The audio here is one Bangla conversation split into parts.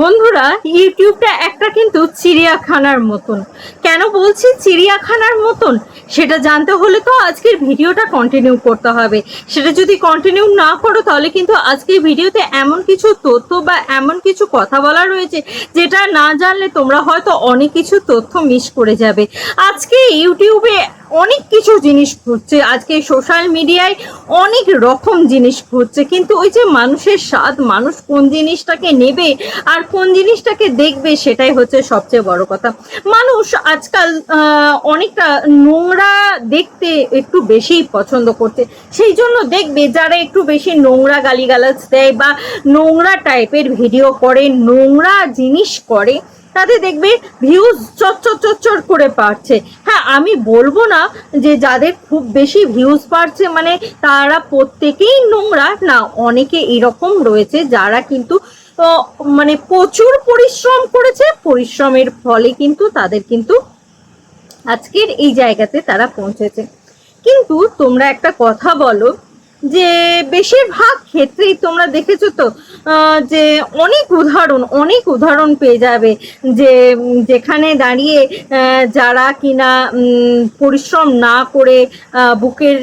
বন্ধুরা, ইউটিউবটা একটা কিন্তু চিড়িয়াখানার মতন। কেন বলছি চিড়িয়াখানার মতন? সেটা জানতে হলে তো আজকের ভিডিওটা কন্টিনিউ করতে হবে। সেটা যদি কন্টিনিউ না করো, তাহলে কিন্তু আজকের ভিডিওতে এমন কিছু তথ্য বা এমন কিছু কথা বলা রয়েছে যেটা না জানলে তোমরা হয়তো অনেক কিছু তথ্য মিস করে যাবে। আজকে ইউটিউবে অনেক কিছু জিনিস ঘুরছে। আজকে সোশ্যাল মিডিয়ায় অনেক রকম জিনিস ঘুরছে। কিন্তু ওই যে মানুষের স্বাদ, মানুষ কোন জিনিসটাকে নেবে আর কোন জিনিসটাকে দেখবে সেটাই হচ্ছে সবচেয়ে বড় কথা। মানুষ আজকাল অনেকটা নোংরা দেখতে একটু বেশি পছন্দ করছে। সেই জন্য দেখবে যারা একটু বেশি নোংরা গালিগালাজ দেয় বা নোংরা টাইপের ভিডিও করে, নোংরা জিনিস করে, তাতে দেখবে ভিউজ চচ্চর চচ্চর করে পাচ্ছে হ্যাঁ আমি বলব না যে যাদের খুব বেশি ভিউজ পাচ্ছে মানে তারা প্রত্যেকেই নোংরা। না, অনেকে এরকম রয়েছে যারা কিন্তু আহ, মানে প্রচুর পরিশ্রম করেছে পরিশ্রমের ফলে কিন্তু তাদের কিন্তু আজকের এই জায়গাতে তারা পৌঁছেছে। কিন্তু তোমরা একটা কথা বলো যে বেশিরভাগ ক্ষেত্রেই তোমরা দেখেছ তো যে অনেক উদাহরণ অনেক উদাহরণ পেয়ে যাবে যে যেখানে দাঁড়িয়ে যারা কিনা পরিশ্রম না করে বুকের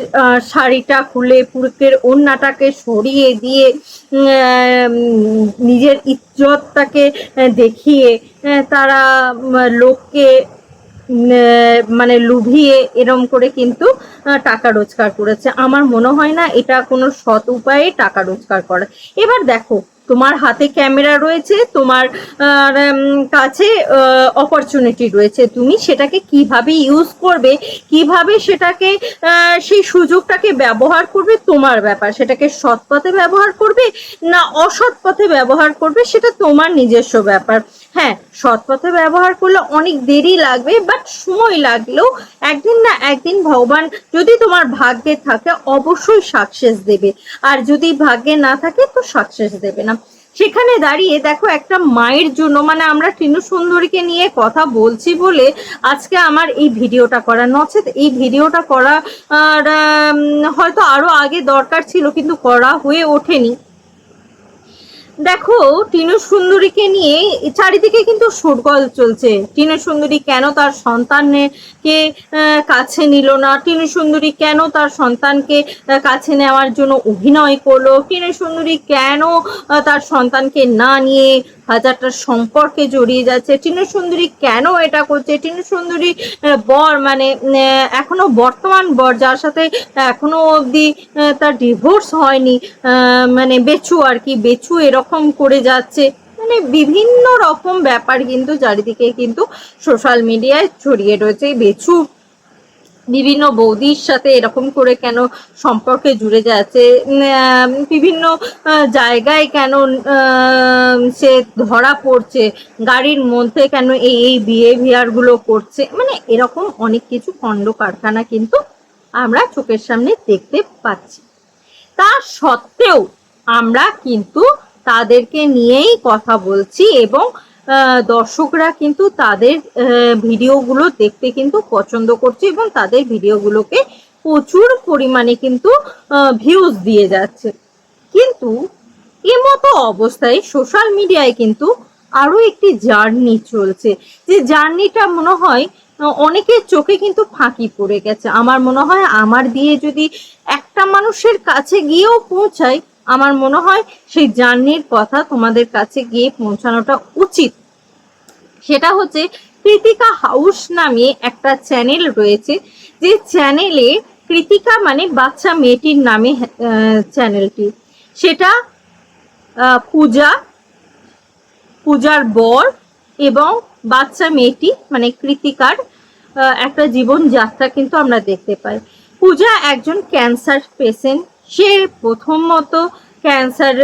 শাড়িটা খুলে বুকের ওড়নাটাকে সরিয়ে দিয়ে নিজের ইজ্জতটাকে দেখিয়ে তারা লোককে মানে লুভিয়ে এরম করে কিন্তু টাকা রোজগার করেছে। আমার মনে হয় না এটা কোনো সৎ উপায়ে টাকা রোজগার করা। এবার দেখো, তোমার হাতে ক্যামেরা রয়েছে, তোমার কাছে অপরচুনিটি রয়েছে। তুমি সেটাকে কীভাবে ইউজ করবে, কীভাবে সেটাকে সেই সুযোগটাকে ব্যবহার করবে, তোমার ব্যাপার। সেটাকে সৎ পথে ব্যবহার করবে না অসৎ পথে ব্যবহার করবে, সেটা তোমার নিজস্ব ব্যাপার। হ্যাঁ সৎ পথে ব্যবহার করলে অনেক দেরি লাগবে বাট সময় লাগলেও একদিন না একদিন ভগবান যদি তোমার ভাগ্যে থাকে অবশ্যই সাকসেস দেবে। আর যদি ভাগ্যে না থাকে তো সাকসেস দেবে না। সেখানে দাঁড়িয়ে দেখো একটা মায়ের জন্য মানে আমরা টিনু সুন্দরীকে নিয়ে কথা বলছি বলে আজকে আমার এই ভিডিওটা করা, নচেত এই ভিডিওটা করা হয়তো আরও আগে দরকার ছিল, কিন্তু করা হয়ে ওঠেনি। দেখো, টিনু সুন্দরীকে নিয়ে চারিদিকে কিন্তু শোরগোল চলছে। টিনু সুন্দরী কেন তার সন্তানকে কাছে নিল না? টিনু সুন্দরী কেন তার সন্তানকে কাছে নেওয়ার জন্য অভিনয় করল? টিনু সুন্দরী কেন তার সন্তানকে না নিয়ে হাজারটা সম্পর্কে জড়িয়ে যাচ্ছে? টিনু সুন্দরী কেন এটা করছে? টিনু সুন্দরী বর মানে এখনও বর্তমান বর, যার সাথে এখনও অবধি তার ডিভোর্স হয়নি মানে বেচু আর কি বেচু এরকম করে যাচ্ছে। মানে বিভিন্ন রকম ব্যাপার কিন্তু চারিদিকে কিন্তু সোশ্যাল মিডিয়ায় ছড়িয়ে রয়েছে। বেছু বিভিন্ন বৌদির সাথে এরকম করে কেন সম্পর্কে জুড়ে যাচ্ছে? বিভিন্ন জায়গায় কেন সে ধরা পড়ছে? গাড়ির মধ্যে কেন এই এই বিহেভিয়ারগুলো করছে? মানে এরকম অনেক কিছু খণ্ড কারখানা কিন্তু আমরা চোখের সামনে দেখতে পাচ্ছি। তা সত্ত্বেও আমরা কিন্তু তাদেরকে নিয়েই কথা বলছি এবং দর্শকরা কিন্তু তাদের ভিডিওগুলো দেখতে কিন্তু পছন্দ করছে এবং তাদের ভিডিওগুলোকে প্রচুর পরিমাণে কিন্তু ভিউজ দিয়ে যাচ্ছে। কিন্তু এমতো অবস্থায় সোশ্যাল মিডিয়ায় কিন্তু আরও একটি জার্নি চলছে। যে জার্নিটা মনে হয় অনেকের চোখে কিন্তু ফাঁকি পড়ে গেছে। আমার মনে হয়, আমার দিয়ে যদি একটা মানুষের কাছে গিয়েও পৌঁছায় আমার মনে হয় সেই জার্নির কথা তোমাদের কাছে গিয়ে পৌঁছানোটা উচিত। সেটা হচ্ছে কৃতিকা হাউস নামে একটা চ্যানেল রয়েছে। যে চ্যানেলে কৃতিকা মানে বাচ্চা মেয়েটির নামে চ্যানেলটি। সেটা পূজা, পূজার বর এবং বাচ্চা মেয়েটি মানে কৃতিকার একটা জীবনযাত্রা কিন্তু আমরা দেখতে পাই। পূজা একজন ক্যান্সার পেশেন্ট। সে প্রথমত ক্যান্সার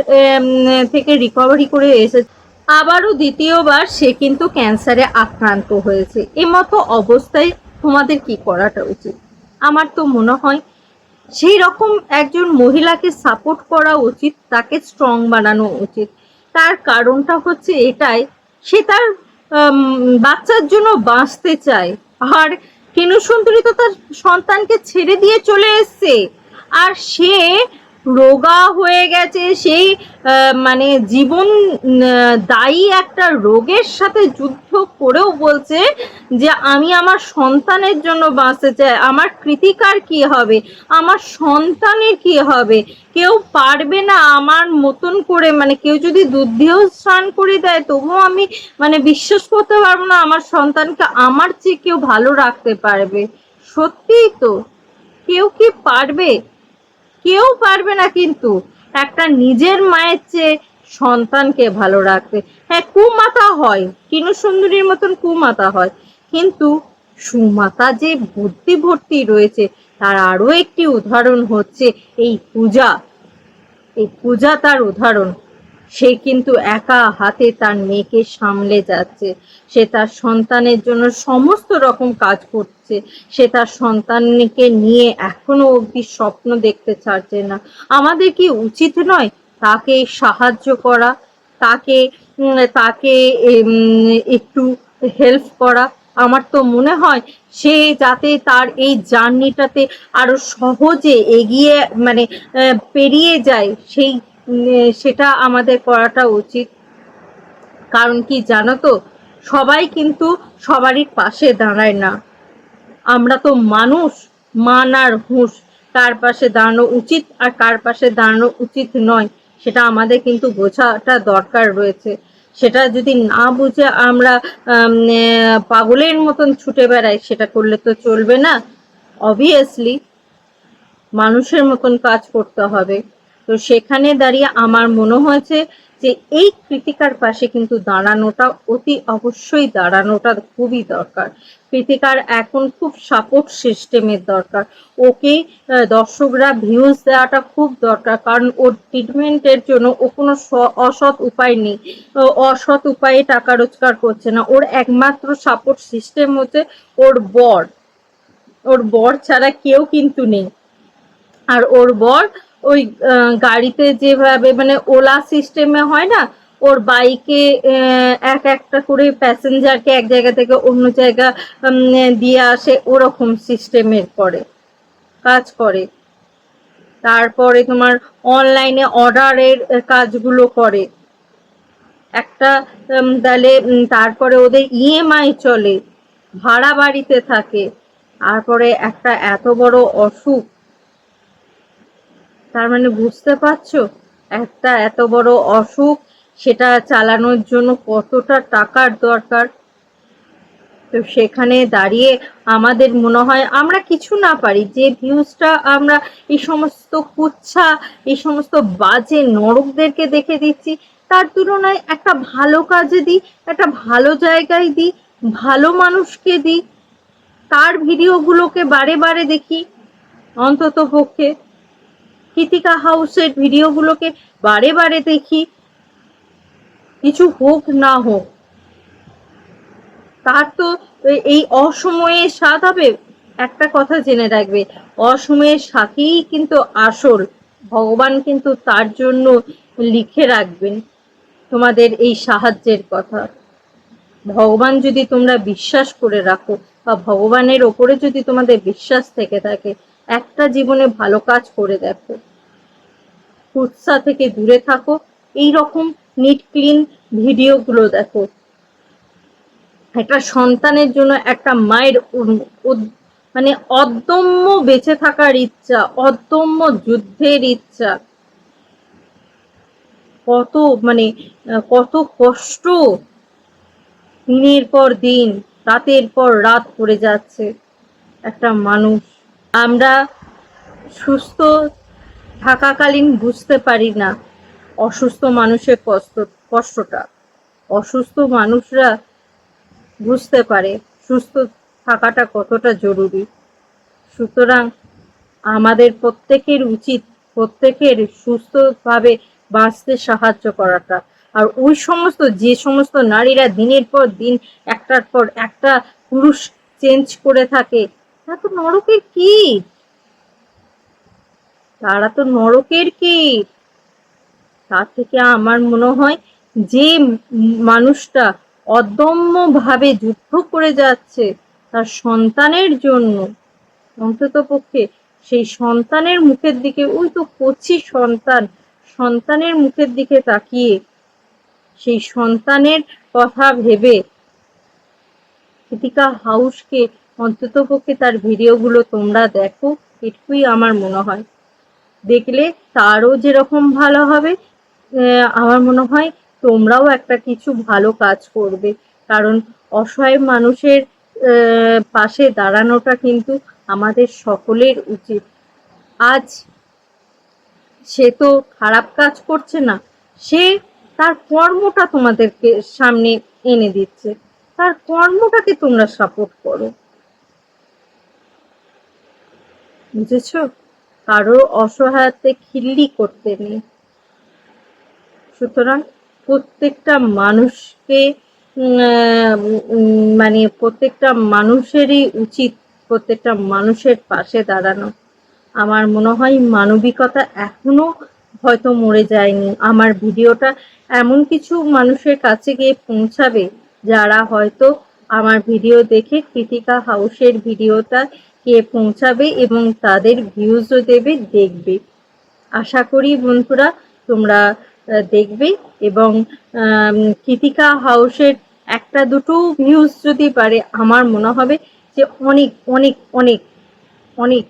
থেকে রিকভারি করে এসেছে। আবারও দ্বিতীয়বার সে কিন্তু ক্যান্সারে আক্রান্ত হয়েছে। এমতো অবস্থায় তোমাদের কি করাটা উচিত? আমার তো মনে হয় সেই রকম একজন মহিলাকে সাপোর্ট করা উচিত, তাকে স্ট্রং বানানো উচিত। তার কারণটা হচ্ছে এটাই, সে তার বাচ্চার জন্য বাঁচতে চায়। আর কেনু সুন্দরী তো তার সন্তানকে ছেড়ে দিয়ে চলে এসছে। আর সে রোগা হয়ে গেছে, সেই মানে জীবন দায়ী একটা রোগের সাথে যুদ্ধ করেও বলছে যে আমি আমার সন্তানের জন্য বাঁচতে চাই। আমার কৃতিকার কি হবে? আমার সন্তানের কি হবে? কেউ পারবে না আমার মতন করে মানে কেউ যদি দুধ দিয়েও স্নান করে দেয়, তবুও আমি মানে বিশ্বাস করতে পারব না আমার সন্তানকে আমার চেয়ে কেউ ভালো রাখতে পারবে। সত্যিই তো? কেউ কি পারবে? কেউ পারবে না কিন্তু একটা নিজের মায়ের চেয়ে সন্তানকে ভালো রাখতে। হ্যাঁ কুমাতা হয় কিনু সুন্দরীর মতন কুমাতা হয়, কিন্তু সুমাতা যে বুদ্ধি ভর্তি রয়েছে, তার আরও একটি উদাহরণ হচ্ছে এই পূজা। এই পূজা তার উদাহরণ। সে কিন্তু একা হাতে তার মেয়েকে সামলে যাচ্ছে। সে তার সন্তানের জন্য সমস্ত রকম কাজ করছে। সে তার সন্তানকে নিয়ে এখনও অবধি স্বপ্ন দেখতে ছাড়ছে না। আমাদের কি উচিত নয় তাকে সাহায্য করা, তাকে তাকে একটু হেল্প করা? আমার তো মনে হয় সে যাতে তার এই জার্নিটাতে আরও সহজে এগিয়ে মানে পেরিয়ে যায়, সেই সেটা আমাদের করাটা উচিত। কারণ কি জানো তো? সবাই কিন্তু সবারই পাশে দাঁড়ায় না। আমরা তো মানুষ, মান আর হুঁশ, কার পাশে দাঁড়ানো উচিত আর কার পাশে দাঁড়ানো উচিত নয়, সেটা আমাদের কিন্তু বোঝাটা দরকার রয়েছে। সেটা যদি না বুঝে আমরা পাগলের মতন ছুটে বেড়াই, সেটা করলে তো চলবে না। অবভিয়াসলি মানুষের মতন কাজ করতে হবে। তো সেখানে দাঁড়িয়ে আমার মনে হয়েছে যে এই কৃতিকার পাশে কিন্তু দাঁড়ানোটা অতি অবশ্যই দাঁড়ানোটা খুবই দরকার। কৃতিকার এখন খুব সাপোর্ট সিস্টেমের দরকার। ওকে দর্শকরা ভিউজ দেওয়াটা খুব দরকার, কারণ ওর ট্রিটমেন্টের জন্য ও কোনো অসৎ উপায় নেই। অসৎ উপায়ে টাকা রোজগার করছে না। ওর একমাত্র সাপোর্ট সিস্টেম হচ্ছে ওর বর। ওর বর ছাড়া কেউ কিন্তু নেই। আর ওর বর ওই গাড়িতে যেভাবে মানে ওলা সিস্টেমে হয় না, ওর বাইকে এক একটা করে প্যাসেঞ্জারকে এক জায়গা থেকে অন্য জায়গা দিয়ে আসে, ওরকম সিস্টেমের করে কাজ করে। তারপরে তোমার অনলাইনে অর্ডারের কাজগুলো করে। একটা তাহলে তারপরে ওদের ইএমআই চলে, ভাড়া বাড়িতে থাকে। তারপরে একটা এত বড় অসুখ। তার মানে বুঝতে পারছ? একটা এত বড় অসুখ, সেটা চালানোর জন্য কতটা টাকার দরকার? তো সেখানে দাঁড়িয়ে আমাদের মনে হয় আমরা কিছু না পারি। যে ভিউজটা আমরা এই সমস্ত কুচ্ছা, এই সমস্ত বাজে নরকদেরকে দেখে দিচ্ছি, তার তুলনায় একটা ভালো কাজে দিই, একটা ভালো জায়গায় দিই, ভালো মানুষকে দিই, তার ভিডিওগুলোকে বারে বারে দেখি, অন্তত পক্ষে। কৃতিকা হাউসের ভিডিওগুলোকে বারে বারে দেখি। কিছু হোক না হোক, তার তো এই অসময়ে স্বাদ হবে, একটা কথা জেনে রাখবে। অসময়ের সাথেই কিন্তু আসল, ভগবান কিন্তু তার জন্য লিখে রাখবেন তোমাদের এই সাহায্যের কথা। ভগবান যদি তোমরা বিশ্বাস করে রাখো বা ভগবানের ওপরে যদি তোমাদের বিশ্বাস থেকে থাকে একটা জীবনে ভালো কাজ করে দেখো। কুৎসা থেকে দূরে থাকো। এই রকম নিট ক্লিন ভিডিওগুলো দেখো। একটা সন্তানের জন্য একটা মায়ের মানে অদম্য বেঁচে থাকার ইচ্ছা, অদম্য যুদ্ধের ইচ্ছা। কত মানে কত কষ্ট দিনের পর দিন, রাতের পর রাত করে যাচ্ছে। একটা মানুষ আমরা সুস্থ থাকাকালীন বুঝতে পারি না অসুস্থ মানুষের কষ্ট, কষ্টটা। অসুস্থ মানুষরা বুঝতে পারে সুস্থ থাকাটা কতটা জরুরি। সুতরাং আমাদের প্রত্যেকের উচিত, প্রত্যেকের সুস্থভাবে বাঁচতে সাহায্য করাটা। আর ওই সমস্ত, যে সমস্ত নারীরা দিনের পর দিন, একটার পর একটা পুরুষ চেঞ্জ করে থাকে তারা তো নরকের কীট। তারা তো নরকের তার থেকে আমার মনে হয় যে মানুষটা অদম্য ভাবে যুদ্ধ করে যাচ্ছে তার সন্তানের জন্য। অন্তত পক্ষে সেই সন্তানের মুখের দিকে, ওই তো কচি সন্তান, সন্তানের মুখের দিকে তাকিয়ে সেই সন্তানের কথা ভেবে, কৃতিকা হাউসকে অন্ততপক্ষে তার ভিডিওগুলো তোমরা দেখো, এটুকুই আমার মনে হয়। দেখলে তারও যেরকম ভালো হবে আমার মনে হয় তোমরাও একটা কিছু ভালো কাজ করবে। কারণ অসহায় মানুষের পাশে দাঁড়ানোটা কিন্তু আমাদের সকলের উচিত। আজ সে তো খারাপ কাজ করছে না, সে তার কর্মটা তোমাদেরকে সামনে এনে দিচ্ছে। তার কর্মটাকে তোমরা সাপোর্ট করো। বুঝেছ? কারও অসহায়তে খিল্লি করতে নেই। সুতরাং প্রত্যেকটা মানুষকে মানে প্রত্যেকটা মানুষেরই উচিত প্রত্যেকটা মানুষের পাশে দাঁড়ানো। আমার মনে হয় মানবিকতা এখনও হয়তো মরে যায়নি। আমার ভিডিওটা এমন কিছু মানুষের কাছে গিয়ে পৌঁছাবে, যারা হয়তো আমার ভিডিও দেখে কৃতিকা হাউসের ভিডিওটা গিয়ে পৌঁছাবে এবং তাদের ভিউজও দেবে, দেখবে। আশা করি বন্ধুরা তোমরা দেখবে এবং কৃতিকা হাউসের একটা দুটো ভিউজ যদি পারে, আমার মনে হবে যে অনেক অনেক অনেক অনেক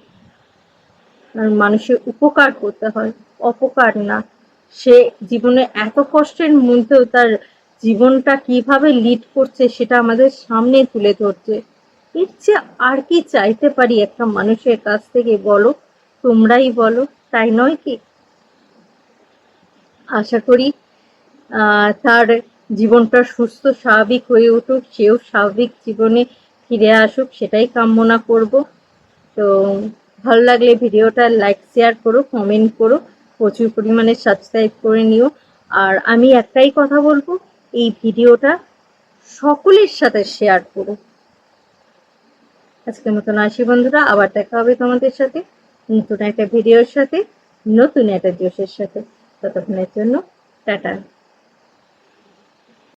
মানুষের উপকার করতে হয়। অপকার না। সে জীবনে এত কষ্টের মধ্যেও তার জীবনটা কীভাবে লিড করছে, সেটা আমাদের সামনে তুলে ধরছে। এর চেয়ে আর কি চাইতে পারি একটা মানুষের কাছ থেকে বলো? তোমরাই বলো, তাই নয় কি? আশা করি তার জীবনটা সুস্থ, স্বাভাবিক হয়ে উঠুক, সেও স্বাভাবিক জীবনে ফিরে আসুক, সেটাই কামনা করব। তো, ভালো লাগলে ভিডিওটা লাইক, শেয়ার করো, কমেন্ট করো, প্রচুর পরিমাণে সাবস্ক্রাইব করে নিও। আর আমি একটাই কথা বলব, এই ভিডিওটা সকলের সাথে শেয়ার করো। আজকের মতন আসি বন্ধুরা, আবার দেখা হবে তোমাদের সাথে নতুন একটা ভিডিওর সাথে, নতুন একটা জোশের সাথে। ততক্ষণের জন্য টাটা।